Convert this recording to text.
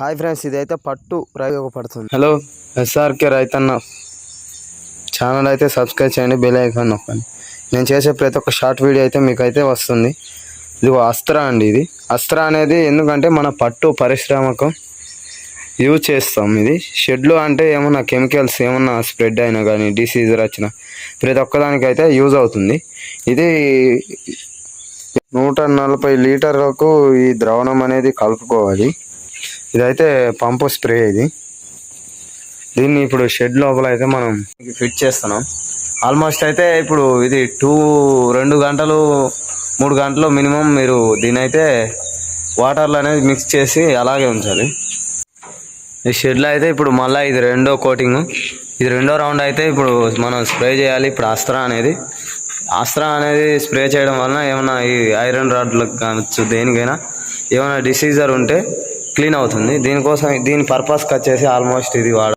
Hi friends ఇదైతే పట్టు ఉపయోగపడుతుంది హలో ఎస్ఆర్కే రైతన్న. ఛానల్ అయితే సబ్స్క్రైబ్ చేయండి బెల్ ఐకాన్ నొక్కండి. నేను చేసే ప్రతి ఒక్క షార్ట్ వీడియో అయితే మీకు అయితే వస్తుంది. ఇది అస్త్ర అండి ఇది. అస్త్ర అనేది ఎందుకంటే మన పట్టు పరిశ్రమకు యూజ్ చేస్తాం ఇది. షెడ్లు అంటే ఏమన్నా కెమికల్స్ ఏమన్నా స్ప్రెడ్ అయినా కానీ డిసీజ్ వచ్చిన ప్రతి ఒక్కదానికైతే యూజ్ అవుతుంది. ఇది నూట నలభై లీటర్లకు ఈ ద్రావణం అనేది కలుపుకోవాలి. ఇదైతే పంపు స్ప్రే ఇది. దీన్ని ఇప్పుడు షెడ్ లోపల అయితే మనం ఫిట్ చేస్తున్నాం. ఆల్మోస్ట్ అయితే ఇప్పుడు ఇది టూ రెండు గంటలు మూడు గంటలు మినిమం మీరు దీని అయితే అనేది మిక్స్ చేసి అలాగే ఉంచాలి. ఈ షెడ్లో అయితే ఇప్పుడు మళ్ళీ ఇది రెండో కోటింగ్. ఇది రెండో రౌండ్ అయితే ఇప్పుడు మనం స్ప్రే చేయాలి. ఇప్పుడు అస్త్ర అనేది అస్త్ర అనేది స్ప్రే చేయడం వలన ఏమైనా ఈ ఐరన్ రాడ్లకు కావచ్చు దేనికైనా ఏమైనా డిసీజర్ ఉంటే క్లీన్ అవుతుంది. దీనికోసం దీని పర్పస్కి వచ్చేసి ఆల్మోస్ట్ ఇది వాడ